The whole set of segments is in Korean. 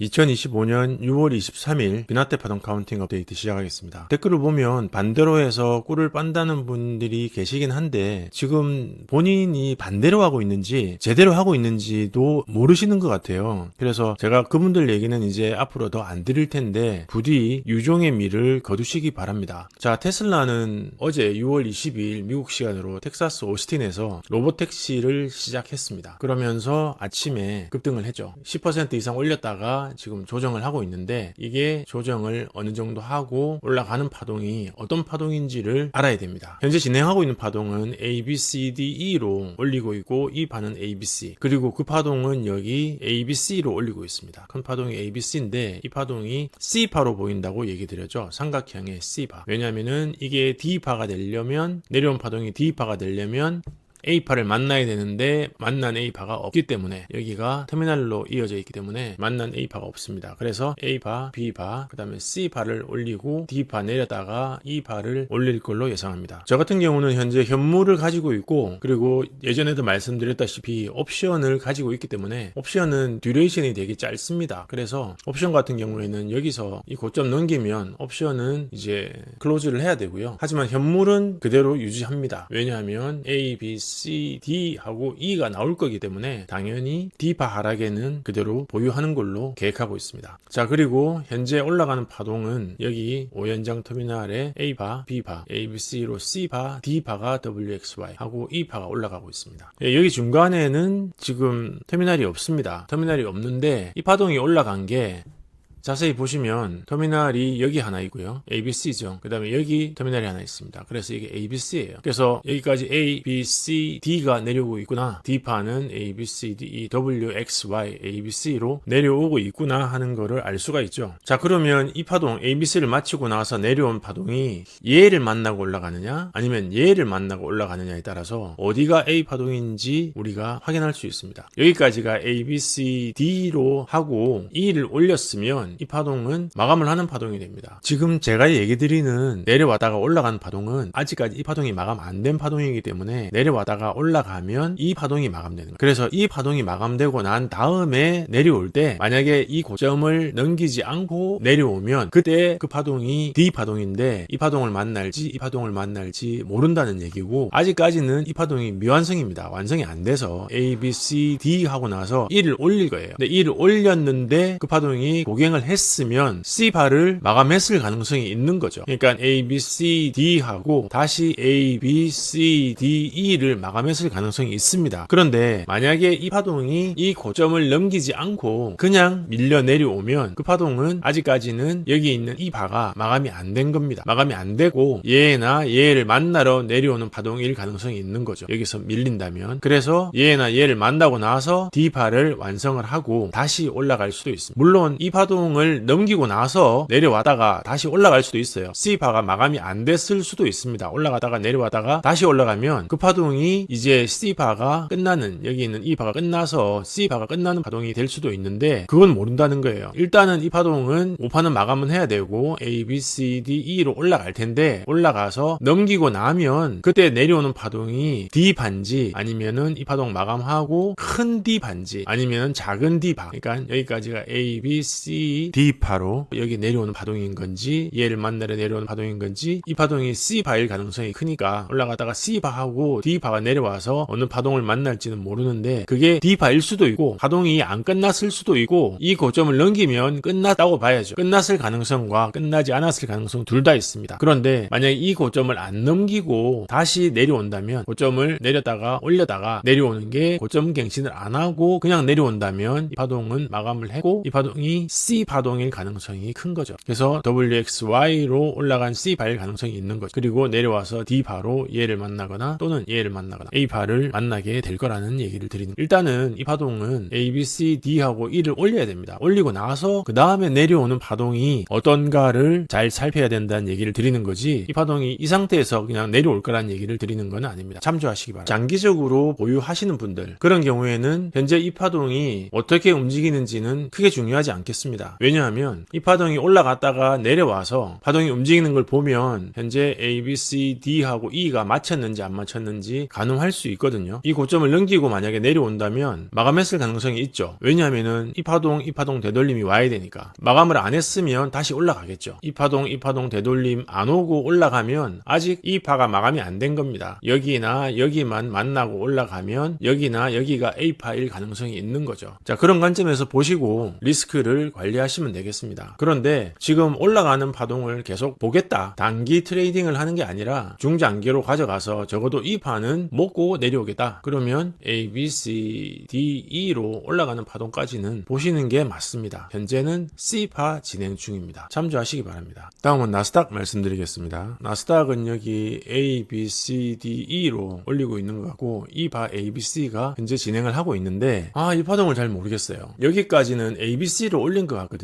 2025년 6월 23일 비나테 파동 카운팅 업데이트 시작하겠습니다. 댓글을 보면 반대로 해서 꿀을 빤다는 분들이 계시긴 한데 지금 본인이 반대로 하고 있는지 제대로 하고 있는지도 모르시는 것 같아요. 그래서 제가 그분들 얘기는 이제 앞으로 더 안 드릴 텐데 부디 유종의 미를 거두시기 바랍니다. 자 테슬라는 어제 6월 22일 미국 시간으로 텍사스 오스틴에서 로보택시를 시작했습니다. 그러면서 아침에 급등을 했죠. 10% 이상 올렸다가 지금 조정을 하고 있는데 이게 조정을 어느 정도 하고 올라가는 파동이 어떤 파동인지를 알아야 됩니다. 현재 진행하고 있는 파동은 A, B, C, D, E로 올리고 있고 이 반은 A, B, C 그리고 그 파동은 여기 A, B, C로 올리고 있습니다. 큰 파동이 A, B, C인데 이 파동이 C파로 보인다고 얘기 드렸죠. 삼각형의 C파. 왜냐면은 이게 D파가 되려면 내려온 파동이 D파가 되려면 A파를 만나야 되는데 만난 A파가 없기 때문에 여기가 터미널로 이어져 있기 때문에 만난 A파가 없습니다. 그래서 A파, B파, 그 다음에 C파를 올리고 D파 내렸다가 E파를 올릴 걸로 예상합니다. 저 같은 경우는 현재 현물을 가지고 있고 그리고 예전에도 말씀드렸다시피 옵션을 가지고 있기 때문에 옵션은 듀레이션이 되게 짧습니다. 그래서 옵션 같은 경우에는 여기서 이 고점 넘기면 옵션은 이제 클로즈를 해야 되고요. 하지만 현물은 그대로 유지합니다. 왜냐하면 A, B, C, D 하고 E가 나올 거기 때문에 당연히 D파 하락에는 그대로 보유하는 걸로 계획하고 있습니다. 자 그리고 현재 올라가는 파동은 여기 오연장 터미널에 A파, B파, ABC로 C파, D파가 WXY 하고 E파가 올라가고 있습니다. 예, 여기 중간에는 지금 터미널이 없습니다. 터미널이 없는데 이 파동이 올라간 게 자세히 보시면 터미널이 여기 하나 있고요. ABC죠. 그 다음에 여기 터미널이 하나 있습니다. 그래서 이게 ABC예요. 그래서 여기까지 A, B, C, D가 내려오고 있구나. D파는 A, B, C, D, E, W, X, Y, ABC로 내려오고 있구나 하는 거를 알 수가 있죠. 자 그러면 이 파동 ABC를 마치고 나서 내려온 파동이 얘를 만나고 올라가느냐 아니면 얘를 만나고 올라가느냐에 따라서 어디가 A 파동인지 우리가 확인할 수 있습니다. 여기까지가 A, B, C, D로 하고 E를 올렸으면 이 파동은 마감을 하는 파동이 됩니다. 지금 제가 얘기 드리는 내려왔다가 올라가는 파동은 아직까지 이 파동이 마감 안 된 파동이기 때문에 내려왔다가 올라가면 이 파동이 마감되는 거예요. 그래서 이 파동이 마감되고 난 다음에 내려올 때 만약에 이 고점을 넘기지 않고 내려오면 그때 그 파동이 D 파동인데 이 파동을 만날지 이 파동을 만날지 모른다는 얘기고 아직까지는 이 파동이 미완성입니다. 완성이 안 돼서 A, B, C, D 하고 나서 1을 올릴 거예요. 근데 1을 올렸는데 그 파동이 고갱을 했으면 C바를 마감했을 가능성이 있는 거죠. 그러니까 A, B, C, D 하고 다시 A, B, C, D, E를 마감했을 가능성이 있습니다. 그런데 만약에 이 파동이 이 고점을 넘기지 않고 그냥 밀려 내려오면 그 파동은 아직까지는 여기 있는 이 바가 마감이 안 된 겁니다. 마감이 안 되고 얘나 얘를 만나러 내려오는 파동일 가능성이 있는 거죠. 여기서 밀린다면. 그래서 얘나 얘를 만나고 나서 D파를 완성을 하고 다시 올라갈 수도 있습니다. 물론 이 파동 을 넘기고 나서 내려왔다가 다시 올라갈 수도 있어요. C파가 마감이 안 됐을 수도 있습니다. 올라가다가 내려왔다가 다시 올라가면 그 파동이 이제 C파가 끝나는 여기 있는 E파가 끝나서 C파가 끝나는 파동이 될 수도 있는데 그건 모른다는 거예요. 일단은 이 파동은 5파는 마감은 해야 되고 A, B, C, D, E로 올라갈 텐데 올라가서 넘기고 나면 그때 내려오는 파동이 D 반지 아니면은 이 파동 마감하고 큰 D 반지 아니면 작은 D 바 그러니까 여기까지가 A, B, C, D파로 여기 내려오는 파동인 건지 얘를 만나러 내려오는 파동인 건지 이 파동이 C파일 가능성이 크니까 올라가다가 C파하고 D파가 내려와서 어느 파동을 만날지는 모르는데 그게 D파일 수도 있고 파동이 안 끝났을 수도 있고 이 고점을 넘기면 끝났다고 봐야죠. 끝났을 가능성과 끝나지 않았을 가능성 둘 다 있습니다. 그런데 만약에 이 고점을 안 넘기고 다시 내려온다면 고점을 내렸다가 올렸다가 내려오는 게 고점 갱신을 안 하고 그냥 내려온다면 이 파동은 마감을 했고 이 파동이 C 파동일 가능성이 큰 거죠. 그래서 WXY로 올라간 C 바일 가능성이 있는 거죠. 그리고 내려와서 D 바로 얘를 만나거나 또는 얘를 만나거나 A 바를 만나게 될 거라는 얘기를 드리는. 일단은 이 파동은 A, B, C, D하고 E를 올려야 됩니다. 올리고 나서 그 다음에 내려오는 파동이 어떤가를 잘 살펴야 된다는 얘기를 드리는 거지. 이 파동이 이 상태에서 그냥 내려올 거라는 얘기를 드리는 건 아닙니다. 참조하시기 바랍니다. 장기적으로 보유하시는 분들 그런 경우에는 현재 이 파동이 어떻게 움직이는지는 크게 중요하지 않겠습니다. 왜냐하면 이 파동이 올라갔다가 내려와서 파동이 움직이는 걸 보면 현재 A, B, C, D하고 E가 맞췄는지 안 맞췄는지 가늠할 수 있거든요. 이 고점을 넘기고 만약에 내려온다면 마감했을 가능성이 있죠. 왜냐하면은 이 파동, 이 파동 되돌림이 와야 되니까 마감을 안 했으면 다시 올라가겠죠. 이 파동, 이 파동 되돌림 안 오고 올라가면 아직 이 파가 마감이 안 된 겁니다. 여기나 여기만 만나고 올라가면 여기나 여기가 A파일 가능성이 있는 거죠. 자, 그런 관점에서 보시고 리스크를 관리하 시면 되겠습니다. 그런데 지금 올라가는 파동을 계속 보겠다. 단기 트레이딩을 하는 게 아니라 중장기로 가져가서 적어도 이 파는 먹고 내려오겠다. 그러면 A, B, C, D, E로 올라가는 파동까지는 보시는 게 맞습니다. 현재는 C파 진행 중입니다. 참조하시기 바랍니다. 다음은 나스닥 말씀드리겠습니다. 나스닥은 여기 A, B, C, D, E로 올리고 있는 것 같고 이 바 A, B, C가 현재 진행을 하고 있는데 아 이 파동을 잘 모르겠어요. 여기까지는 A, B, C로 올린 것 같거든요.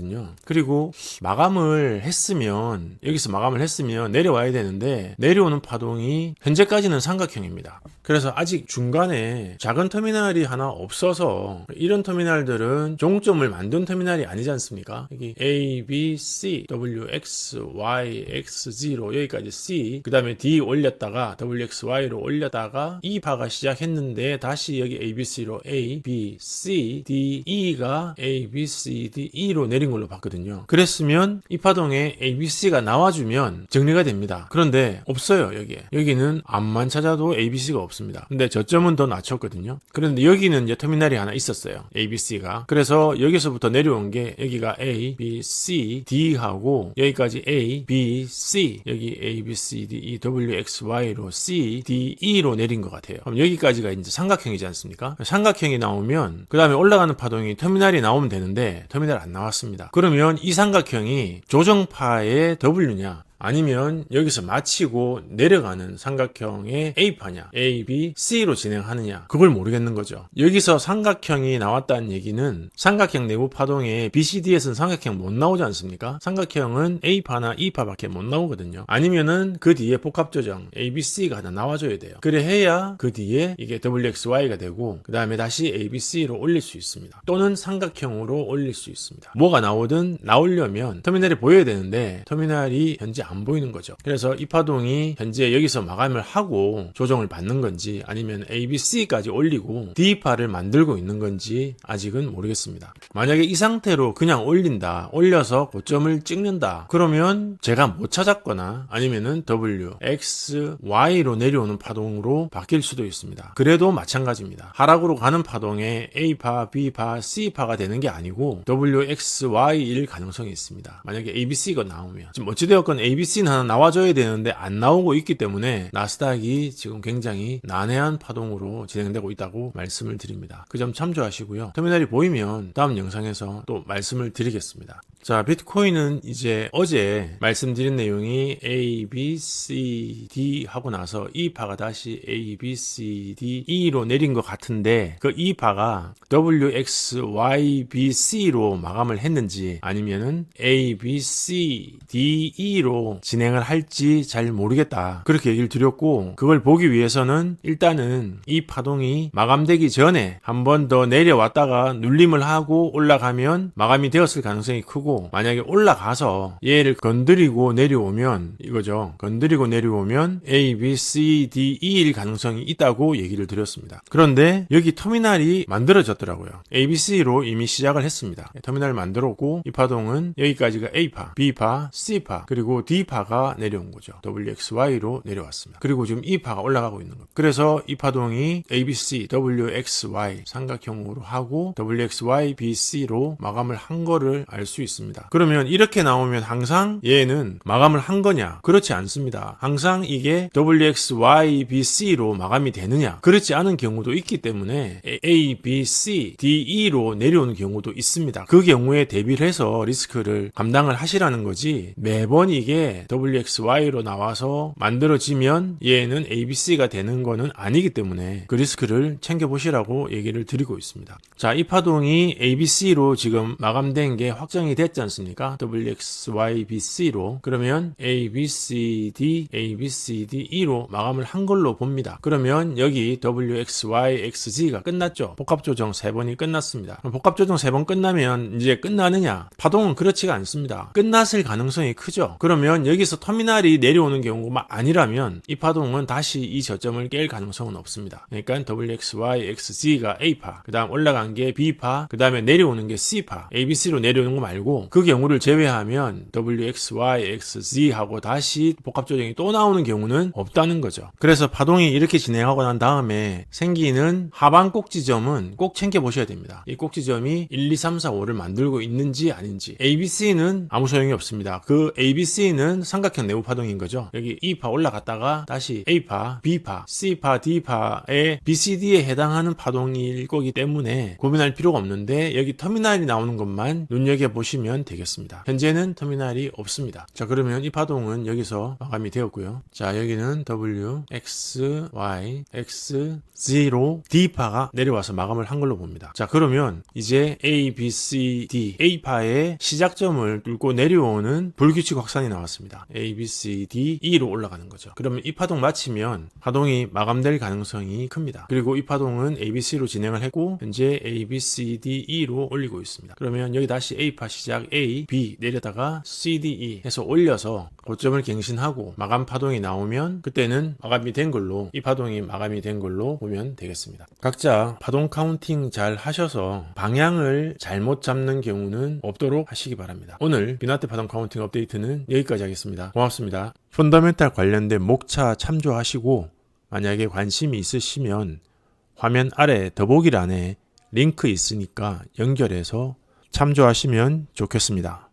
그리고 마감을 했으면 여기서 마감을 했으면 내려와야 되는데 내려오는 파동이 현재까지는 삼각형입니다. 그래서 아직 중간에 작은 터미널이 하나 없어서 이런 터미널들은 종점을 만든 터미널이 아니지 않습니까? 여기 A, B, C, W, X, Y, X, Z로 여기까지 C, 그 다음에 D 올렸다가 W, X, Y로 올렸다가 E 파가 시작했는데 다시 여기 A, B, C로 A, B, C, D, E가 A, B, C, D, E로 내린 걸로 봤거든요. 그랬으면 이 파동에 A, B, C가 나와주면 정리가 됩니다. 그런데 없어요 여기에. 여기는 앞만 찾아도 A, B, C가 없습니다. 근데 저점은 더 낮췄거든요. 그런데 여기는 이제 터미널이 하나 있었어요. A, B, C가. 그래서 여기서부터 내려온 게 여기가 A, B, C, D하고 여기까지 A, B, C 여기 A, B, C, D, E, W, X, Y로 C, D, E로 내린 것 같아요. 그럼 여기까지가 이제 삼각형이지 않습니까? 삼각형이 나오면 그 다음에 올라가는 파동이 터미널이 나오면 되는데 터미널 안 나왔습니다. 그러면 이 삼각형이 조정파의 W냐 아니면 여기서 마치고 내려가는 삼각형의 A파냐, A, B, C로 진행하느냐, 그걸 모르겠는 거죠. 여기서 삼각형이 나왔다는 얘기는 삼각형 내부 파동에 BCD에서는 삼각형 못 나오지 않습니까? 삼각형은 A파나 E파밖에 못 나오거든요. 아니면은 그 뒤에 복합조정 A, B, C가 하나 나와줘야 돼요. 그래 해야 그 뒤에 이게 WXY가 되고, 그 다음에 다시 A, B, C로 올릴 수 있습니다. 또는 삼각형으로 올릴 수 있습니다. 뭐가 나오든 나오려면 터미널이 보여야 되는데, 터미널이 현재 안 보이는 거죠. 그래서 이 파동이 현재 여기서 마감을 하고 조정을 받는 건지 아니면 A, B, C까지 올리고 D파를 만들고 있는 건지 아직은 모르겠습니다. 만약에 이 상태로 그냥 올린다, 올려서 고점을 찍는다, 그러면 제가 못 찾았거나 아니면은 W, X, Y로 내려오는 파동으로 바뀔 수도 있습니다. 그래도 마찬가지입니다. 하락으로 가는 파동에 A파, B파, C파가 되는 게 아니고 W, X, Y일 가능성이 있습니다. 만약에 A, B, C가 나오면 지금 어찌되었건 A, B, C는 하나 나와줘야 되는데 안 나오고 있기 때문에 나스닥이 지금 굉장히 난해한 파동으로 진행되고 있다고 말씀을 드립니다. 그 점 참조하시고요. 터미널이 보이면 다음 영상에서 또 말씀을 드리겠습니다. 자, 비트코인은 이제 어제 말씀드린 내용이 A, B, C, D 하고 나서 이 파가 다시 A, B, C, D, E로 내린 것 같은데 그이 파가 W, X, Y, B, C로 마감을 했는지 아니면은 A, B, C, D, E로 진행을 할지 잘 모르겠다. 그렇게 얘기를 드렸고 그걸 보기 위해서는 일단은 이 파동이 마감되기 전에 한 번 더 내려왔다가 눌림을 하고 올라가면 마감이 되었을 가능성이 크고 만약에 올라가서 얘를 건드리고 내려오면 이거죠. 건드리고 내려오면 A, B, C, D, E일 가능성이 있다고 얘기를 드렸습니다. 그런데 여기 터미널이 만들어졌더라고요. A, B, C로 이미 시작을 했습니다. 터미널 만들었고 이 파동은 여기까지가 A파, B파, C파 그리고 D 파가 내려온 거죠. WXY로 내려왔습니다. 그리고 지금 이 파가 올라가고 있는 겁니다. 그래서 이 파동이 ABC, WXY 삼각형으로 하고 WXY, BC로 마감을 한 거를 알 수 있습니다. 그러면 이렇게 나오면 항상 얘는 마감을 한 거냐? 그렇지 않습니다. 항상 이게 WXY, BC로 마감이 되느냐? 그렇지 않은 경우도 있기 때문에 A, B, C, D, E로 내려오는 경우도 있습니다. 그 경우에 대비를 해서 리스크를 감당을 하시라는 거지 매번 이게 WXY로 나와서 만들어지면 얘는 ABC가 되는 거는 아니기 때문에 그 리스크를 챙겨보시라고 얘기를 드리고 있습니다. 자, 이 파동이 ABC로 지금 마감된 게 확정이 됐죠. 했지 않습니까? WXYBC로 그러면 ABCD, ABCD, E로 마감을 한 걸로 봅니다. 그러면 여기 WXYXG가 끝났죠. 복합 조정 세 번이 끝났습니다. 그럼 복합 조정 세번 끝나면 이제 끝나느냐? 파동은 그렇지가 않습니다. 끝났을 가능성이 크죠. 그러면 여기서 터미널이 내려오는 경우가 아니라면 이 파동은 다시 이 저점을 깰 가능성은 없습니다. 그러니까 WXYXG가 A파, 그 다음 올라간 게 B파, 그 다음에 내려오는 게 C파, ABC로 내려오는 거 말고 그 경우를 제외하면 WXYXZ하고 다시 복합 조정이 또 나오는 경우는 없다는 거죠. 그래서 파동이 이렇게 진행하고 난 다음에 생기는 하방 꼭지점은 꼭 챙겨 보셔야 됩니다. 이 꼭지점이 1, 2, 3, 4, 5를 만들고 있는지 아닌지. ABC는 아무 소용이 없습니다. 그 ABC는 삼각형 내부 파동인 거죠. 여기 E파 올라갔다가 다시 A파, B파, C파, D파의 BCD에 해당하는 파동일 거기 때문에 고민할 필요가 없는데 여기 터미널이 나오는 것만 눈여겨 보시면 되겠습니다. 현재는 터미널이 없습니다. 자 그러면 이 파동은 여기서 마감이 되었고요. 자 여기는 W, X, Y, X, Z로 D파가 내려와서 마감을 한 걸로 봅니다. 자 그러면 이제 A, B, C, D, A파의 시작점을 뚫고 내려오는 불규칙 확산이 나왔습니다. A, B, C, D, E로 올라가는 거죠. 그러면 이 파동 마치면 파동이 마감될 가능성이 큽니다. 그리고 이 파동은 A, B, C로 진행을 했고 현재 A, B, C, D, E로 올리고 있습니다. 그러면 여기 다시 A파 시작 A, B 내려다가 C, D, E 해서 올려서 고점을 갱신하고 마감 파동이 나오면 그때는 마감이 된 걸로 이 파동이 마감이 된 걸로 보면 되겠습니다. 각자 파동 카운팅 잘 하셔서 방향을 잘못 잡는 경우는 없도록 하시기 바랍니다. 오늘 비나테 파동 카운팅 업데이트는 여기까지 하겠습니다. 고맙습니다. 펀더멘탈 관련된 목차 참조하시고 만약에 관심이 있으시면 화면 아래 더보기란에 링크 있으니까 연결해서 참조하시면 좋겠습니다.